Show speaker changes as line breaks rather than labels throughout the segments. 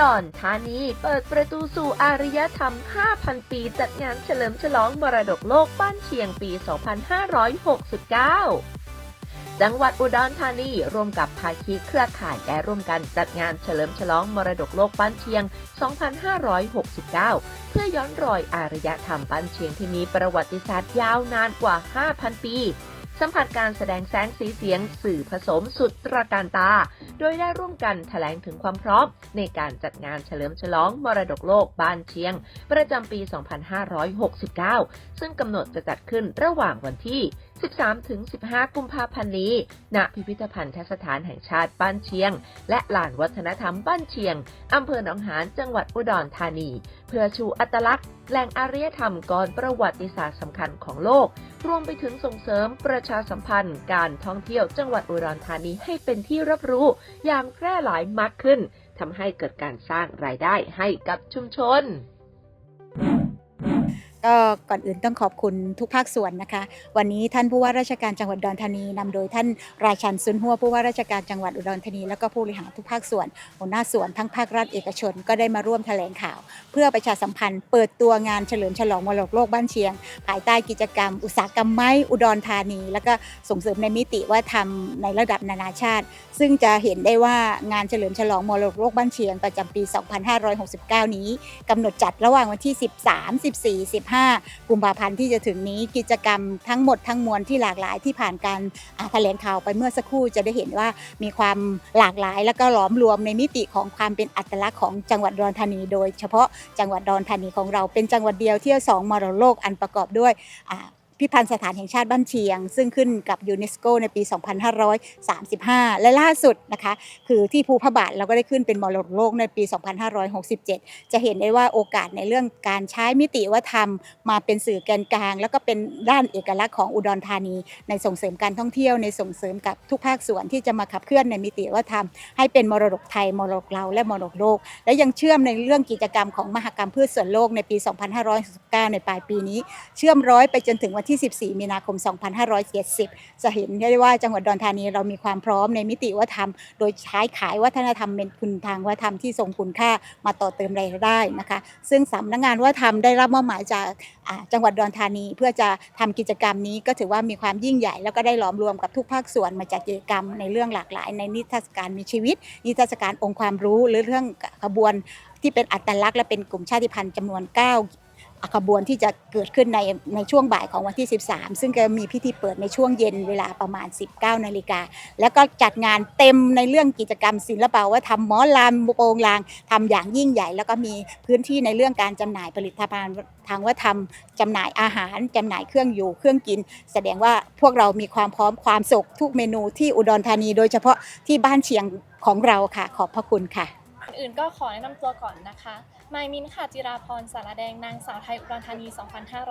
ดรธานีเปิดประตูสู่อารยธรรม 5,000 ปีจัดงานเฉลิมฉลองมรดกโลกบ้านเชียงปี 2569จังหวัดอุดรธานีร่วมกับภาคีเครือข่ายได้ร่วมกันจัดงานเฉลิมฉลองมรดกโลกบ้านเชียง 2569 เพื่อย้อนรอยอารยธรรมบ้านเชียงที่มีประวัติศาสตร์ยาวนานกว่า 5,000 ปี สัมผัสการแสดงแสงสีเสียงสื่อผสมสุดตระการตา โดยได้ร่วมกันแถลงถึงความพร้อม ในการจัดงานเฉลิมฉลองมรดกโลกบ้านเชียง ประจำปี 2569 ซึ่งกำหนดจะจัดขึ้นระหว่างวันที่ 13-15 กุมภาพันธ์นี้ ณ พิพิธภัณฑสถานแห่งชาติบ้านเชียง และลานวัฒนธรรมบ้านเชียง อำเภอหนองหาน จังหวัดอุดรธานี เพื่อชูอัตลักษณ์ แหล่งอารยธรรมก่อนประวัติศาสตร์สำคัญของโลก รวมไปถึงส่งเสริมประชาสัมพันธ์ การท่องเที่ยวจังหวัดอุดรธานีให้เป็นที่รับรู้ อย่างแพร่หลายมากขึ้นทำให้เกิดการสร้างรายได้ให้กับชุมชน
ก็ก่อนอื่นต้องขอบคุณทุกภาคส่วนนะคะ วันนี้ท่านผู้ว่าราชการจังหวัดอุดรธานีนำโดยท่านราชันซุนหัวผู้ว่าราชการจังหวัดอุดรธานี แล้วก็ผู้บริหารทุกภาคส่วนหัวหน้าส่วนทั้งภาครัฐเอกชน ก็ได้มาร่วมแถลงข่าว เพื่อประชาสัมพันธ์ เปิดตัวงานเฉลิมฉลองมรดกโลกบ้านเชียง ภายใต้กิจกรรม อุตสาหกรรมไม้อุดรธานี แล้วก็ส่งเสริมในมิติว่าทำในระดับนานาชาติ ซึ่งจะเห็นได้ว่างานเฉลิมฉลองมรดกโลกบ้านเชียงประจำปี 2569 นี้กำหนดจัดระหว่างวันที่ 13 14 15กุมภาพันธ์ที่จะถึงนี้กิจกรรมทั้งหมดทั้งมวลที่หลากหลายที่ผ่านการแถลงข่าวไปเมื่อสักครู่จะได้เห็นว่ามีความหลากหลาย และก็หลอมรวมในมิติของความเป็นอัตลักษณ์ของจังหวัดดอนธานี โดยเฉพาะจังหวัดดอนธานีของเราเป็นจังหวัดเดียวที่สองมรดกโลกอันประกอบด้วย พิพิธภัณฑ์สถานแห่งชาติบ้านเชียง ซึ่งขึ้นกับยูเนสโกในปี 2535 และล่าสุดนะคะคือที่ภูพระบาทเราก็ได้ขึ้นเป็นมรดกโลกในปี 2567 จะเห็นได้ว่าโอกาสในเรื่องการใช้มิติวัฒนธรรม มาเป็นสื่อแกนกลาง แล้วก็เป็นด้านเอกลักษณ์ของอุดรธานี ในส่งเสริมการท่องเที่ยวในส่งเสริมกับทุกภาคส่วนที่จะมาขับเคลื่อนในมิติวัฒนธรรม ให้เป็นมรดกไทยมรดกเราและมรดกโลก และยังเชื่อมในเรื่องกิจกรรมของมหกรรมพืชส่วนโลกในปี 2569 ในปลายปีนี้ เชื่อมร้อยไปจนถึงวันที่ 14 มีนาคม 2570 จะเห็นได้ว่าจังหวัดดอนธานีเรามีความพร้อมในมิติวัฒนธรรม โดยใช้ขายวัฒนธรรมเป็นคุณทางวัฒนธรรมที่ทรงคุณค่ามาต่อเติมรายได้นะคะ ซึ่งสำนักงานวัฒนธรรมได้รับมอบหมายจากจังหวัดดอนธานี เพื่อจะทำกิจกรรมนี้ก็ถือว่ามีความยิ่งใหญ่ แล้วก็ได้หลอมรวมกับทุกภาคส่วนมาจัดกิจกรรมในเรื่องหลากหลาย ในนิทรรศการมีชีวิต นิทรรศการองค์ความรู้หรือเรื่องขบวนที่เป็นอัตลักษณ์และเป็นกลุ่มชาติพันธุ์จำนวน 9 ขบวนที่จะเกิดขึ้นในในช่วงบ่ายของวันที่ 13 ซึ่งก็มีพิธีเปิดในช่วงเย็นเวลาประมาณ 19นาฬิกาแล้วก็จัดงานเต็มในเรื่องกิจกรรมศิลปะว่าทำหมอลำโปรงลางทำอย่างยิ่งใหญ่ แล้วก็มีพื้นที่ในเรื่องการจำหน่ายผลิตภัณฑ์ทางวัฒนธรรมจำหน่ายอาหารจำหน่ายเครื่องอยู่เครื่องกิน แสดงว่าพวกเรามีความพร้อมความสุขทุกเมนูที่อุดรธานี โดยเฉพาะที่บ้านเชียงของเราค่ะ ขอบพระคุณค่ะ
อื่นก็ขอแนะนำตัวก่อนนะคะ มายมินค่ะ จิราพรสารแดง นางสาวไทยอุดรธานี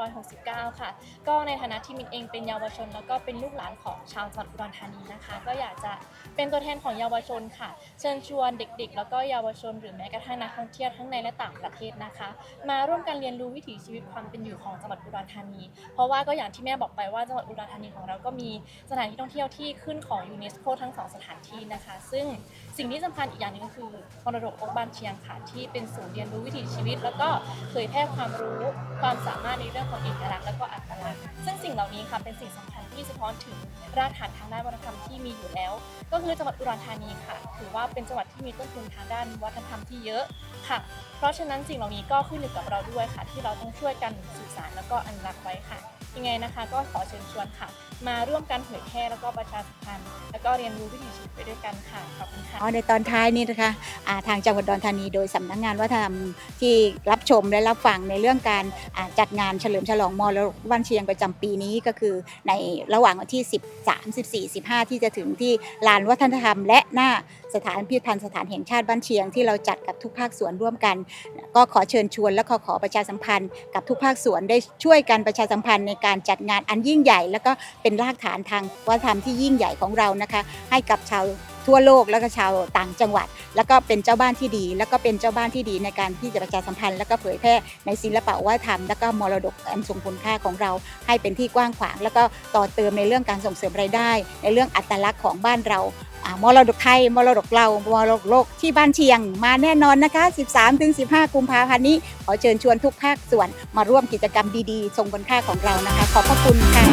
2569 ค่ะ ก็ในฐานะที่มินเองเป็นเยาวชน แล้วก็เป็นลูกหลานของชาวจังหวัดอุดรธานีนะคะ ก็อยากจะเป็นตัวแทนของเยาวชนค่ะ เชิญชวนเด็กๆ แล้วก็เยาวชน หรือแม้กระทั่งนักท่องเที่ยวทั้งในและต่างประเทศนะคะ มาร่วมกันเรียนรู้วิถีชีวิตความเป็นอยู่ของจังหวัดอุดรธานี เพราะว่าก็อย่างที่แม่บอกไปว่าจังหวัดอุดรธานีของเราก็มีสถานที่ท่องเที่ยวที่ขึ้นของยูเนสโกทั้งสองสถานที่นะคะ ซึ่งสิ่งที่สำคัญอีกอย่างหนึงก็คือมรดกโลกบ้านเชียงค่ะที่เป็นศูนย์เรียนรู้วิถีชีวิต แล้วก็เผยแพร่ความรู้ความสามารถในเรื่องของเอกลักษณ์และก็อัตลักษณ์ซึ่งสิ่งเหล่านี้ค่ะเป็นสิ่งสำคัญที่สะท้อนถึงรากฐานทางด้านวัฒนธรรมที่มีอยู่แล้ว ก็คือจังหวัดอุดรธานีค่ะ ถือว่าเป็นจังหวัดที่มีต้นทุนทางด้านวัฒนธรรมที่เยอะค่ะ เพราะฉะนั้นสิ่งเหล่านี้ก็ขึ้นอยู่กับเราด้วยค่ะ ที่เราต้องช่วยกันสื่อสารแล้วก็อนุรักษ์ไว้ค่ะ ยังไงนะคะ ก็ขอเชิญชวนค่ะ มาร่วมกันเผยแพร่แล้วก็ประชาสัมพันธ์แล้วก็เรียนรู้วิถีชีวิตไปด้วยกันค่ะขอบคุณค่ะ
อ๋อในตอนท้ายนี้นะคะอ่าทางจังหวัดอุดรธานีโดยสำนักงานวัฒนธรรมที่รับชมและรับฟังในเรื่องการอ่าจัดงานเฉลิมฉลองมรดกบ้านเชียงประจำปีนี้ก็คือในระหว่างวันที่ 13 14 15 ที่จะถึงที่ลานวัฒนธรรม และหน้าสถานพิพิธภัณฑ์สถานแห่งชาติบ้านเชียง ที่เราจัดกับทุกภาคส่วนร่วมกัน ก็ขอเชิญชวนและขอขอประชาสัมพันธ์กับทุกภาคส่วนได้ช่วยกันประชาสัมพันธ์ในการการจัดงานอันยิ่งใหญ่ แล้วก็เป็นรากฐานทางวัฒนธรรมที่ยิ่งใหญ่ของเรานะคะ ให้กับชาวทั่วโลกแล้วก็ชาวต่างจังหวัด แล้วก็เป็นเจ้าบ้านที่ดี แล้วก็เป็นเจ้าบ้านที่ดีในการที่จะประชาสัมพันธ์ แล้วก็เผยแพร่ในศิลปะวัฒนธรรม แล้วก็มรดกอันทรงคุณค่าของเรา ให้เป็นที่กว้างขวาง แล้วก็ต่อเติมในเรื่องการส่งเสริมรายได้ ในเรื่องอัตลักษณ์ของบ้านเรา มรดกไทยมรดกเรามรดกโลกที่บ้านเชียง มาแน่นอนนะคะ 13-15 กุมภาพันธ์นี้ ขอเชิญชวนทุกภาคส่วนมาร่วมกิจกรรมดีๆทรงคุณค่าของเรานะคะ ขอบพระคุณค่ะ